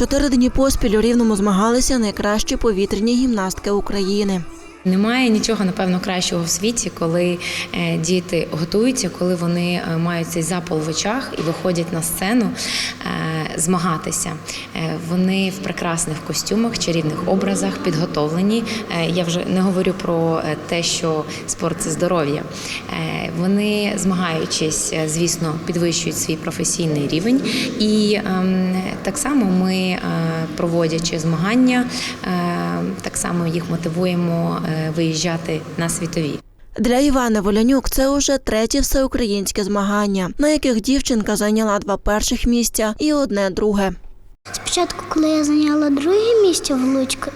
Чотири дні поспіль у рівному змагалися найкращі повітряні гімнастки України. Немає нічого напевно кращого в світі, коли е, діти готуються, коли вони е, мають цей запал в очах і виходять на сцену е, змагатися. Е, Вони в прекрасних костюмах, чарівних образах, підготовлені. Е, Я вже не говорю про е, те, що спорт це здоров'я. Вони змагаючись, звісно, підвищують свій професійний рівень. І ем, так само ми, проводячи змагання, так само їх мотивуємо виїжджати на світові. Для Івани Волянюк це уже третє всеукраїнське змагання, на яких дівчинка зайняла два перших місця і одне друге. Спочатку, коли я зайняла друге місце в Луцьку,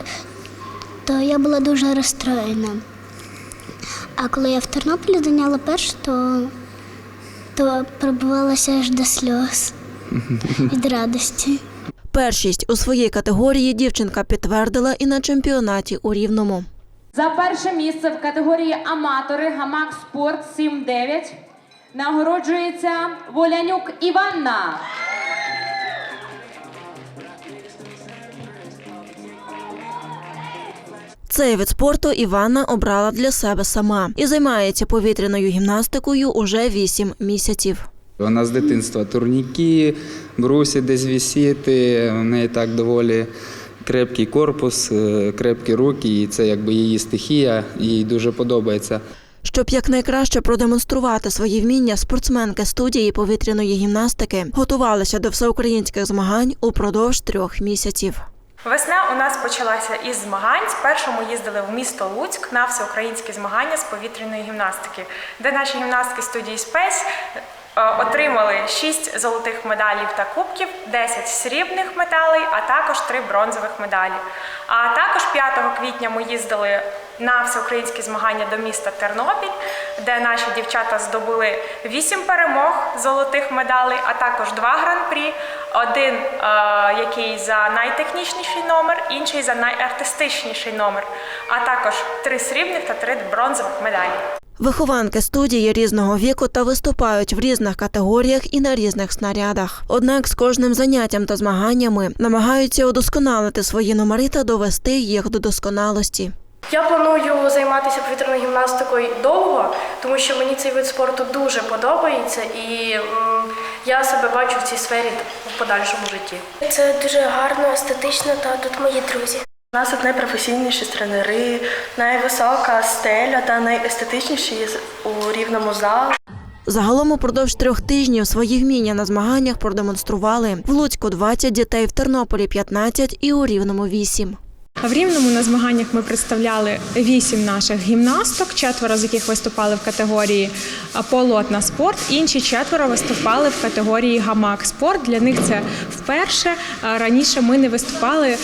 то я була дуже розстроєна. А коли я в Тернополі зайняла перше, то, то пробувалася аж до сльоз від радості. Першість у своїй категорії дівчинка підтвердила і на чемпіонаті у Рівному. За перше місце в категорії аматори гамак спорт 7-9 нагороджується Волянюк Іванна. Цей вид спорту Іванна обрала для себе сама і займається повітряною гімнастикою уже вісім місяців. Вона з дитинства турніки, брусі десь вісіти, в неї так доволі крепкий корпус, е, крепкі руки, і це якби її стихія, їй дуже подобається. Щоб якнайкраще продемонструвати свої вміння, спортсменки студії повітряної гімнастики готувалися до всеукраїнських змагань упродовж трьох місяців. Весна у нас почалася із змагань. Спершу ми їздили в місто Луцьк на всеукраїнські змагання з повітряної гімнастики, де наші гімнастки студії Спейс отримали 6 золотих медалів та кубків, 10 срібних медалей, а також 3 бронзових медалі. А також 5 квітня ми їздили на всеукраїнські змагання до міста Тернопіль, де наші дівчата здобули 8 перемог золотих медалей, а також 2 гран-прі. Один, е, який за найтехнічніший номер, інший за найартистичніший номер, а також три срібних та три бронзових медалі. Вихованки студії різного віку та виступають в різних категоріях і на різних снарядах. Однак з кожним заняттям та змаганнями намагаються удосконалити свої номери та довести їх до досконалості. Я планую займатися повітряною гімнастикою довго, тому що мені цей вид спорту дуже подобається, і я себе бачу в цій сфері в подальшому житті. Це дуже гарно, естетично, та тут мої друзі. У нас найпрофесійніші тренери, найвисока стеля та найестетичніші у рівному зал. Загалом упродовж трьох тижнів свої вміння на змаганнях продемонстрували в Луцьку 20 дітей, в Тернополі 15 і у Рівному 8. В Рівному на змаганнях ми представляли вісім наших гімнасток, четверо з яких виступали в категорії а, полот на спорт. Інші четверо виступали в категорії гамак спорт. Для них це вперше. Раніше ми не виступали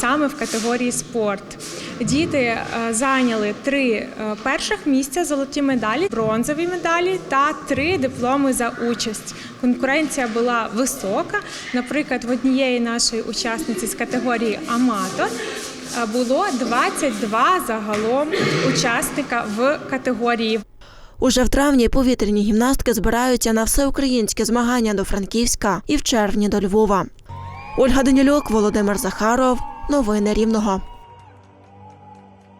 саме в категорії спорт. Діти зайняли три перших місця, золоті медалі, бронзові медалі та три дипломи за участь. Конкуренція була висока. Наприклад, в однієї нашої учасниці з категорії аматор було 22 загалом учасника в категорії. Уже в травні повітряні гімнастки збираються на всеукраїнське змагання до Франківська і в червні до Львова. Ольга Данілюк, Володимир Захаров. Новини Рівного.